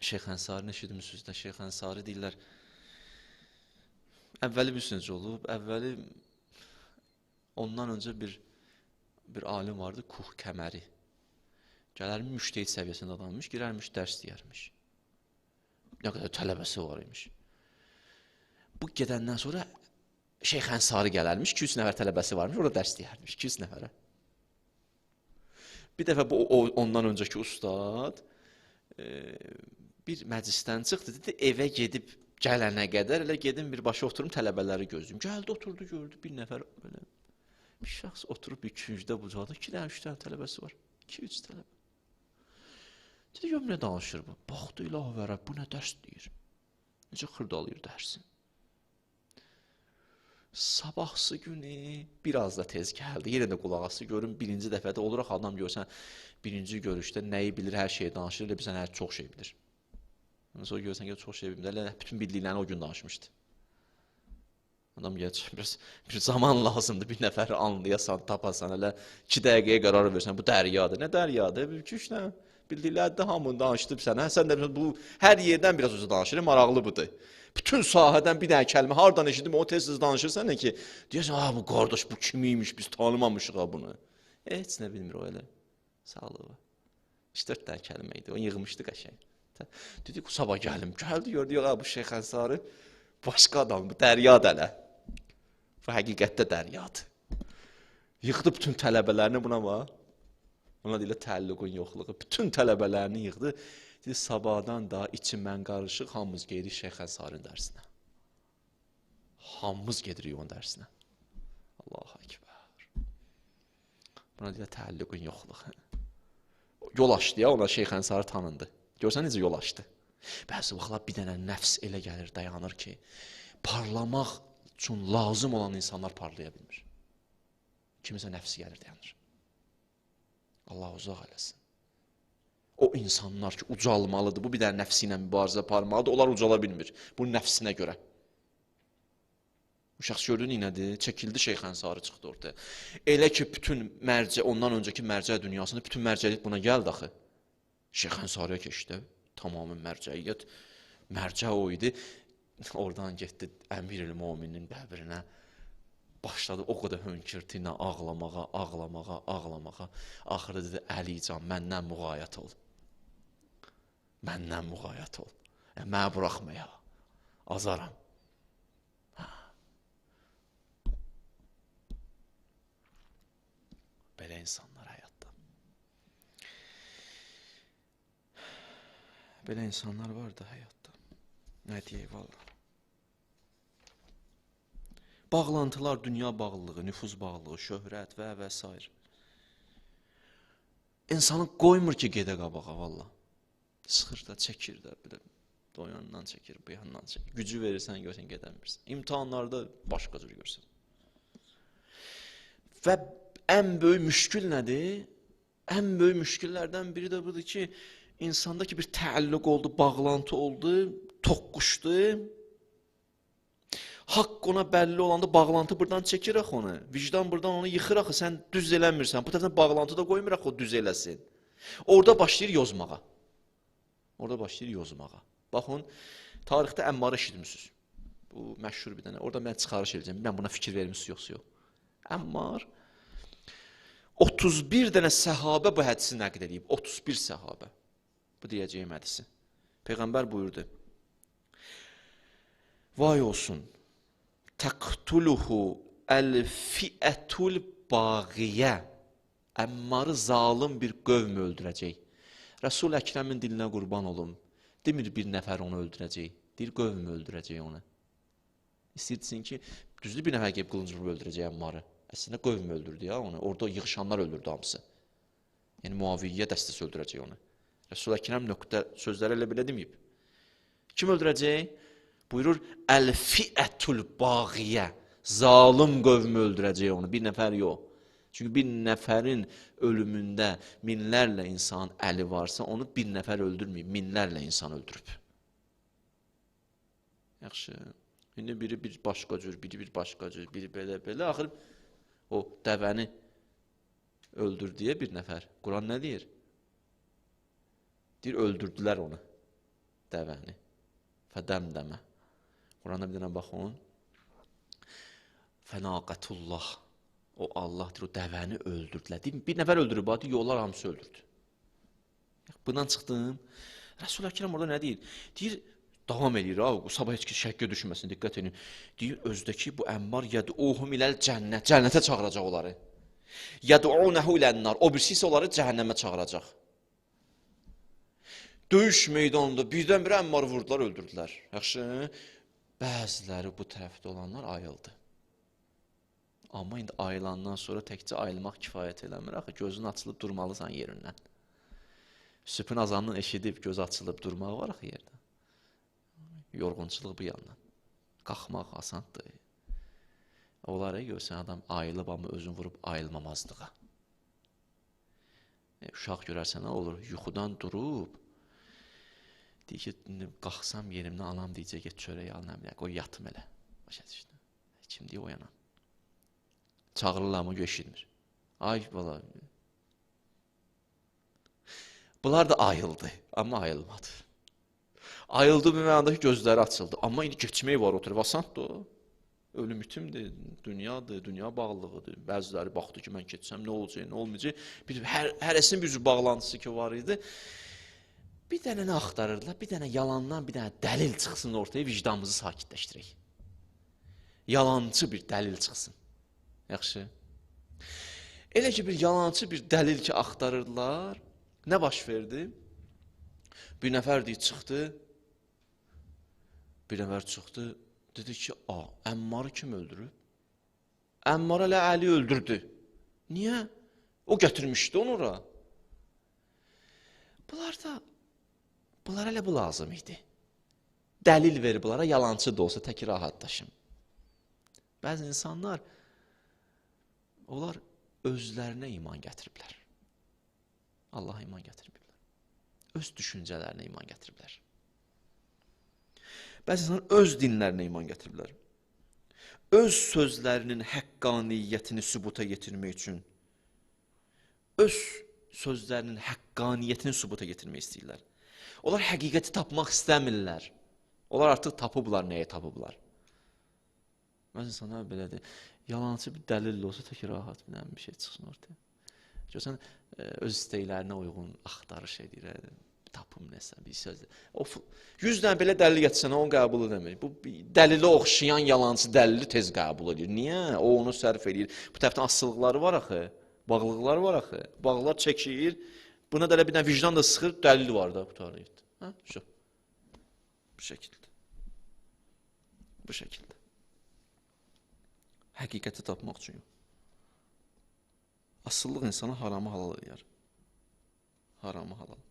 Şeyx Ənsari eşitmisiniz də, Şeyx Ənsari deyirlər, əvvəli necə olub, əvvəli ondan öncə bir bir alim vardı, Kuh Kəməri. Gələrmiş müştehid səviyyəsində adammış, girərmiş, dərs deyərmiş. Nə qədər tələbəsi var imiş. Bu gedəndən sonra Şeyx Ənsari gələrmiş, 200 nəfər tələbəsi varmış, orada dərs deyərmiş 200 nəfərə. Bir dəfə bu o, ondan öncəki ustad e, bir məclisdən çıxdı, dedi evə gedib gələnə qədər elə gedim birbaşa oturum tələbələri gözləyim. Gəldi, oturdu, gördü bir nəfər belə bir şəxs oturub bir küncdə bucaqda 2 dənə 3 dənə tələbəsi var. 2-3 tələbə. Dedi, görüm nə danışır bu? Baxdı ilahə bu nə dərs deyir? Necə xırdalayır dərsin? Sabahsı günü biraz da tez gəldi. Yenə də qulaq asdı. Görüm birinci dəfədə olur axı adam görsən birinci görüşdə nəyi bilir, hər şeyi danışır, elə bilsən hər çox şey bilir. Ondan sonra görsən ki, çox şey bilmir. Elə bütün bildiklərini o gün danışmışdı. Adam gəlir, biraz bir zaman lazımdır, bir nəfəri anlayasan, tapasan, elə 2 dəqiqəyə qərar versən, bu dəryadır. Nə dəryadır? Bir 2-3 nə? Bildikləri də hamını danışdıb sənə. Sən də bu hər yerdən biraz özü danışır, maraqlı budur. Bütün sahədən bir dənə kəlmə hardan eşidim, o tez-tez danışırsan ki, deyirsən, "Ha bu qardaş bu kim imiş, biz tanımamışıq ha bunu." Heç nə bilmir o elə. Sağlığı. 3-4 dənə kəlmə idi. O yığmışdı qəşəng. Dedi ki, sabah gəlim. Gəldi, gördü, yox, bu Şeyx Ənsari başqa adam, bu dərya dələ. Bu həqiqətdə dəryadır. Yığdı bütün tələbələrini buna bax. Ona deyilə təəlluqun yoxluğu. Bütün tələbələrini yığdı. Dedi, sabahdan da içim mən qarışıq, hamımız gedirik Şeyx Ənsarın dərsinə. Hamımız gedirik onun dərsinə. Allahu Ekber. Buna deyilə təəlluqun yoxluğu. Yol açdı ya, ona Şeyx Ənsarı tanındı. Görsən necə yol açdı. Bəzi vaxtlar bir dənə nəfs elə gəlir, dayanır ki, parlamaq üçün lazım olan insanlar parlaya bilmir. Kimisə nəfsi gəlir, dayanır. Allah uzaq eləsin. O insanlar ki, ucalmalıdır, bu bir dənə nəfsi ilə mübarizə aparmalıdır, onlar ucala bilmir. Bu nəfsinə görə. Bu şəxs gördün nədir? Çəkildi Şeyx Ənsari çıxdı ortaya. Elə ki, bütün mərcə, ondan öncəki mərcə dünyasında bütün mərcəlik buna gəldi axı. Şeyx Ənsariyə keçdi. Tamamı mərcəiyyət. Mərcə o idi. Oradan getdi Əmir-el-Möminin bəbrinə. Başladı o qədər hönkürtü ilə ağlamağa, ağlamağa, ağlamağa. Axırda dedi, Əlican, məndən müğayət ol. Məndən müğayət ol. E, mənə buraxmaya. Azaram. Belə insanlar həyatda. Belə insanlar var da həyatda. Nə deyək valla. Bağlantılar, dünya bağlılığı, nüfuz bağlılığı, şöhrət və və s. İnsanı qoymur ki, gedə qabağa valla. Sıxır da, çəkir də, bir də o yandan çəkir, bu yandan çəkir. Gücü verirsən, görsən gedəmirsən. İmtahanlarda başqa cür görsən. Və ən böyük müşkül nədir? Ən böyük müşküllərdən biri də budur ki, insandakı bir təəlluq oldu, bağlantı oldu, toqquşdu. Haqq ona bəlli olanda bağlantı buradan çəkir axı onu. Vicdan buradan onu yıxır axı, sən düz eləmirsən. Bu tərəfdən bağlantı da qoymur axı o düz eləsin. Orada başlayır yozmağa. Orada başlayır yozmağa. Baxın, tarixdə Əmmarı eşitmisiniz. Bu məşhur bir dənə. Orada mən çıxarış edəcəm. Mən buna fikir vermisiniz yoxsa yox. Əmmar 31 dənə səhabə bu hədisi nəql edib. 31 səhabə. Bu deyəcəyim hədisi. Peyğəmbər buyurdu. Vay olsun. Təqtuluhu əl-fiətul bagiyə. Əmmarı zalım bir qövm öldürəcək. Rəsul Əkrəmin dilinə qurban olum. Demir bir nəfər onu öldürəcək. Deyir qövm öldürəcək onu. İstəyirsin ki, düzdür bir nəfər gəlib qılıncı vurub öldürəcək Əmmarı. Əslində qövm öldürdü ya onu. Orada yığışanlar öldürdü hamısı. Yəni Muaviyyə dəstəsi öldürəcək onu. Resul Əkrəm nöqtə sözləri elə belə deməyib. Kim öldürəcək? Buyurur, Əl-fiətul bagiyə. Zalım qövmü öldürəcək onu. Bir nəfər yox. Çünki bir nəfərin ölümündə minlərlə insan əli varsa, onu bir nəfər öldürməyib, minlərlə insan öldürüb. Yaxşı. İndi biri bir başqa cür, biri bir başqa cür, biri belə-belə. Axır o dəvəni öldür deyə bir nəfər. Quran nə deyir? Deyir, öldürdülər onu. dəvəni. Fədəmdəmə. Quranda bir dənə baxın. Fənaqətullah. O Allahdır, o dəvəni öldürdülər. Deyim, bir nəfər öldürüb, bax, yollar hamısı öldürdü. Bundan çıxdım. Rəsul Əkrəm orada nə deyir? Deyir, davam eləyir ha, sabah heç kəs şəkkə düşməsin, diqqət edin. Deyir, özdəki bu əmmar yəd'uhum iləl cənnət, cənnətə çağıracaq onları. Yəd'unehu ilən-nar, o birisi isə onları cəhənnəmə çağıracaq. Döyüş meydanında birdən-birə əmmar vurdular, öldürdülər. Yaxşı? Bəziləri bu tərəfdə olanlar ayıldı. Amma indi ayılandan sonra təkcə ayılmaq kifayət eləmir. Axı gözün açılıb durmalısan yerindən. Sübhün azanını eşidib göz açılıb durmaq var axı yerdə. Yorğunçuluq bu yandan. Qalxmaq asandır. Onları görsən adam ayılıb amma özünü vurub ayılmamazlığa. E, uşaq görərsən nə olur? Yuxudan durub deyir ki, qalxsam yerimdən anam deyəcək get çörək al nə bilə, qoy yatım elə. Başa düşdün? Kim deyə oyanam? Çağırırlar amma eşitmir. Ay bala. Bunlar da ayıldı, amma ayılmadı. Ayıldı bir mənada ki, gözləri açıldı. Amma indi keçmək var oturub, asandır o. Ölüm itimdir, dünyadır, dünya bağlılığıdır. Bəziləri baxdı ki, mən keçsəm nə olacaq, nə olmayacaq. Bir hər hərəsinin bir bağlantısı ki var idi. Bir dənə nə axtarırdılar? Bir dənə yalandan bir dənə dəlil çıxsın ortaya, vicdanımızı sakitləşdirək. Yalancı bir dəlil çıxsın. Yaxşı. Elə ki bir yalancı bir dəlil ki axtarırdılar. Nə baş verdi? Bir nəfər deyir çıxdı. Bir nəfər çıxdı, dedi ki, "A, Əmmarı kim öldürüb?" Əmmar elə Əli öldürdü. Niyə? O gətirmişdi onu ora. Bunlar da bunlara elə bu lazım idi. Dəlil ver bunlara, yalancı da olsa tək rahatlaşım. Bəzi insanlar onlar özlərinə iman gətiriblər. Allaha iman gətirmirlər. Öz düşüncələrinə iman gətiriblər. Bəzi insanlar öz dinlərinə iman gətiriblər. Öz sözlərinin həqqaniyyətini sübuta yetirmək üçün öz sözlərinin həqqaniyyətini sübuta yetirmək istəyirlər. Onlar həqiqəti tapmaq istəmirlər. Onlar artıq tapıblar nəyə tapıblar. Bəzi insanlar belədir. Yalancı bir dəlil olsa tək rahat bir dənə bir şey çıxsın ortaya. Görsən e, öz istəklərinə uyğun axtarış edir, tapım nəsə bir söz. O 100 dənə belə dəlil gətirsən, onu qəbul edəmir. Bu bir dəlilə oxşayan yalancı dəlili tez qəbul edir. Niyə? O onu sərf edir. Bu tərəfdən asılılıqları var axı. Bağlılıqları var axı. Bağlılar çəkir. Buna da elə bir dənə vicdan da sıxır, dəlil var da qutarır. Hə? Şu. Bu şəkildə. Bu şəkildə. Həqiqəti tapmaq üçün. Asıllıq insana haramı halal edir. Haramı halal.